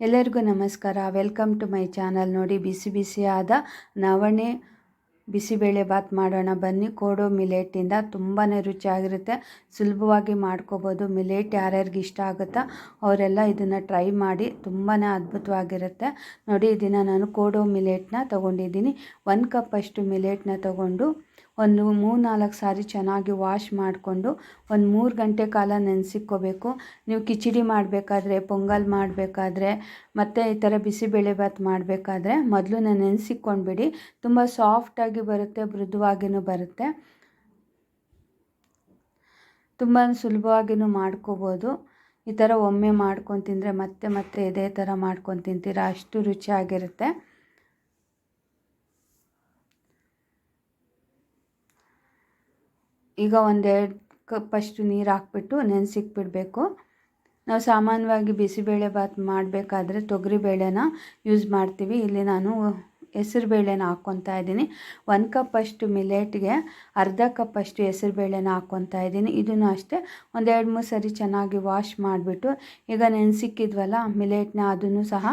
ಎಲ್ಲರಿಗೂ ನಮಸ್ಕಾರ. Welcome to my channel. ನೋಡಿ, ಬಿಸಿ ಬಿಸಿಯಾದ ನವಣೆ ಬಿಸಿಬೇಳೆ ಬಾತ್ ಮಾಡೋಣ. ಬನ್ನಿ, ಕೋಡೋ ಮಿಲೇಟಿಂದ ತುಂಬಾ ರುಚಿಯಾಗಿರುತ್ತೆ. ಸುಲಭವಾಗಿ ಮಾಡ್ಕೋಬೋದು. ಮಿಲೇಟ್ ಯಾರ್ಯಾರಿಗೆ ಇಷ್ಟ ಆಗುತ್ತಾ ಅವರೆಲ್ಲ ಇದನ್ನು ಟ್ರೈ ಮಾಡಿ. ತುಂಬಾ ಅದ್ಭುತವಾಗಿರುತ್ತೆ. ನೋಡಿ ಇದನ್ನು ನಾನು ಕೋಡೋ ಮಿಲೇಟ್ನ ತೊಗೊಂಡಿದ್ದೀನಿ. ಒಂದು ಕಪ್ಪಷ್ಟು ಮಿಲೇಟ್ನ ತೊಗೊಂಡು ಒಂದು ಮೂರು ನಾಲ್ಕು ಸಾರಿ ಚೆನ್ನಾಗಿ ವಾಶ್ ಮಾಡಿಕೊಂಡು ಒಂದು ಮೂರು ಗಂಟೆ ಕಾಲ ನೆನೆಸಿಕ್ಕೋಬೇಕು. ನೀವು ಕಿಚಡಿ ಮಾಡಬೇಕಾದ್ರೆ, ಪೊಂಗಲ್ ಮಾಡಬೇಕಾದ್ರೆ, ಮತ್ತು ಈ ಥರ ಬಿಸಿಬೇಳೆಭಾತ್ ಮಾಡಬೇಕಾದ್ರೆ ಮೊದಲು ನೆನೆಸಿಕೊಂಡ್ಬಿಡಿ ತುಂಬ ಸಾಫ್ಟಾಗಿ ಬರುತ್ತೆ ಮೃದುವಾಗಿಯೂ ಬರುತ್ತೆ. ತುಂಬ ಸುಲಭವಾಗಿಯೂ ಮಾಡ್ಕೋಬೋದು. ಈ ಥರ ಒಮ್ಮೆ ಮಾಡ್ಕೊಂಡು ತಿಂದರೆ ಮತ್ತೆ ಮತ್ತೆ ಇದೇ ಥರ ಮಾಡ್ಕೊಂಡು ತಿಂತೀರ? ಅಷ್ಟು ರುಚಿಯಾಗಿರುತ್ತೆ. ಈಗ ಒಂದೆರಡು ಕಪ್ ಅಷ್ಟು ನೀರು ಹಾಕ್ಬಿಟ್ಟು ನೆನೆಸಿಕ್ಬಿಡಬೇಕು ನಾವು ಸಾಮಾನ್ಯವಾಗಿ ಬಿಸಿಬೇಳೆ ಬಾತ್ ಮಾಡಬೇಕಾದ್ರೆ ತೊಗರಿಬೇಳೆನ ಯೂಸ್ ಮಾಡ್ತೀವಿ. ಇಲ್ಲಿ ನಾನು ಹೆಸರು ಬೇಳೆನ ಹಾಕ್ಕೊತಾ ಇದ್ದೀನಿ. ಒಂದು ಕಪ್ಪಷ್ಟು ಮಿಲೆಟ್ಗೆ ಅರ್ಧ ಕಪ್ ಅಷ್ಟು ಹೆಸರು ಬೇಳೆನ ಹಾಕ್ಕೊತಾ ಇದ್ದೀನಿ. ಇದನ್ನು ಅಷ್ಟೇ ಒಂದೆರಡು ಮೂರು ಸರಿ ಚೆನ್ನಾಗಿ ವಾಶ್ ಮಾಡಿಬಿಟ್ಟು, ಈಗ ನೆನೆಸಿಕ್ಕಿದ್ವಲ್ಲ ಮಿಲೆಟ್ನ ಅದನ್ನು ಸಹ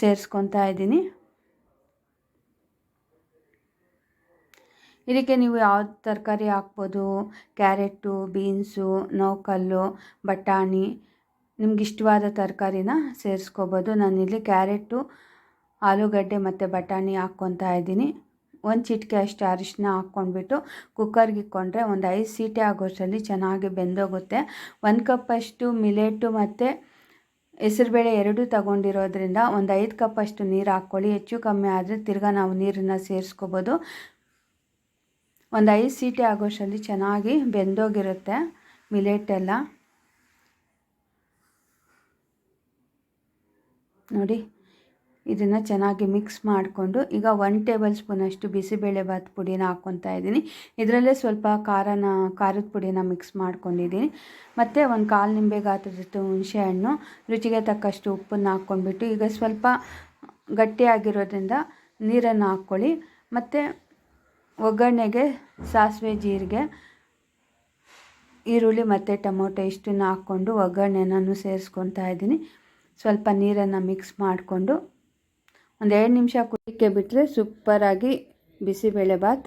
ಸೇರಿಸ್ಕೊತಾ ಇದ್ದೀನಿ. ಇದಕ್ಕೆ ನೀವು ಯಾವ ತರಕಾರಿ ಹಾಕ್ಬೋದು? ಕ್ಯಾರೆಟು, ಬೀನ್ಸು, ನೌಕಲ್ಲು, ಬಟಾಣಿ, ನಿಮ್ಗೆ ಇಷ್ಟವಾದ ತರಕಾರಿನ ಸೇರಿಸ್ಕೋಬೋದು. ನಾನಿಲ್ಲಿ ಕ್ಯಾರೆಟು, ಆಲೂಗಡ್ಡೆ ಮತ್ತು ಬಟಾಣಿ ಹಾಕ್ಕೊತಾ ಇದ್ದೀನಿ. ಒಂದು ಚಿಟಿಕೆ ಅಷ್ಟು ಅರಿಶಿನ ಹಾಕ್ಕೊಂಡ್ಬಿಟ್ಟು ಕುಕ್ಕರ್ಗೆ ಇಕ್ಕೊಂಡ್ರೆ ಒಂದು ಐದು ಸೀಟೆ ಆಗೋಷ್ಟರಲ್ಲಿ ಚೆನ್ನಾಗಿ ಬೆಂದೋಗುತ್ತೆ. ಒಂದು ಕಪ್ಪಷ್ಟು ಮಿಲೆಟು ಮತ್ತು ಹೆಸರುಬೇಳೆ ಎರಡೂ ತಗೊಂಡಿರೋದ್ರಿಂದ ಒಂದು ಐದು ಕಪ್ಪಷ್ಟು ನೀರು ಹಾಕ್ಕೊಳ್ಳಿ. ಹೆಚ್ಚು ಕಮ್ಮಿ ಆದರೆ ತಿರ್ಗಾ ನಾವು ನೀರನ್ನು ಸೇರಿಸ್ಕೋಬೋದು. ಒಂದು ಐದು ಸೀಟಿ ಆಗೋಷ್ಟರಲ್ಲಿ ಚೆನ್ನಾಗಿ ಬೆಂದೋಗಿರುತ್ತೆ ಮಿಲೆಟ್ ಎಲ್ಲ ನೋಡಿ, ಇದನ್ನು ಚೆನ್ನಾಗಿ ಮಿಕ್ಸ್ ಮಾಡಿಕೊಂಡು ಈಗ ಒನ್ ಟೇಬಲ್ ಸ್ಪೂನಷ್ಟು ಬಿಸಿಬೇಳೆಭಾತ್ ಪುಡಿನ ಹಾಕ್ಕೊತಾ ಇದ್ದೀನಿ. ಇದರಲ್ಲೇ ಸ್ವಲ್ಪ ಖಾರನ, ಖಾರದ ಪುಡಿನ ಮಿಕ್ಸ್ ಮಾಡ್ಕೊಂಡಿದ್ದೀನಿ. ಮತ್ತು ಒಂದು ಕಾಲು ನಿಂಬೆ ಗಾತ್ರದಷ್ಟು ಹುಣಸೆಹಣ್ಣು ರುಚಿಗೆ ತಕ್ಕಷ್ಟು ಉಪ್ಪನ್ನು ಹಾಕ್ಕೊಂಡ್ಬಿಟ್ಟು ಈಗ ಸ್ವಲ್ಪ ಗಟ್ಟಿಯಾಗಿರೋದ್ರಿಂದ ನೀರನ್ನು ಹಾಕ್ಕೊಳ್ಳಿ ಮತ್ತು ಒಗ್ಗರಣೆಗೆ, ಸಾಸಿವೆ ಜೀರಿಗೆ, ಈರುಳ್ಳಿ ಮತ್ತು ಟೊಮೊಟೊ ಇಷ್ಟನ್ನು ಹಾಕ್ಕೊಂಡು ಒಗ್ಗರಣೆನೂ ಸೇರಿಸ್ಕೊತಾ ಇದ್ದೀನಿ. ಸ್ವಲ್ಪ ನೀರನ್ನು ಮಿಕ್ಸ್ ಮಾಡಿಕೊಂಡು ಒಂದು ಎರಡು ನಿಮಿಷ ಕುದಿಕೆ ಬಿಟ್ಟರೆ ಸೂಪರಾಗಿ ಬಿಸಿಬೇಳೆ ಭಾತ್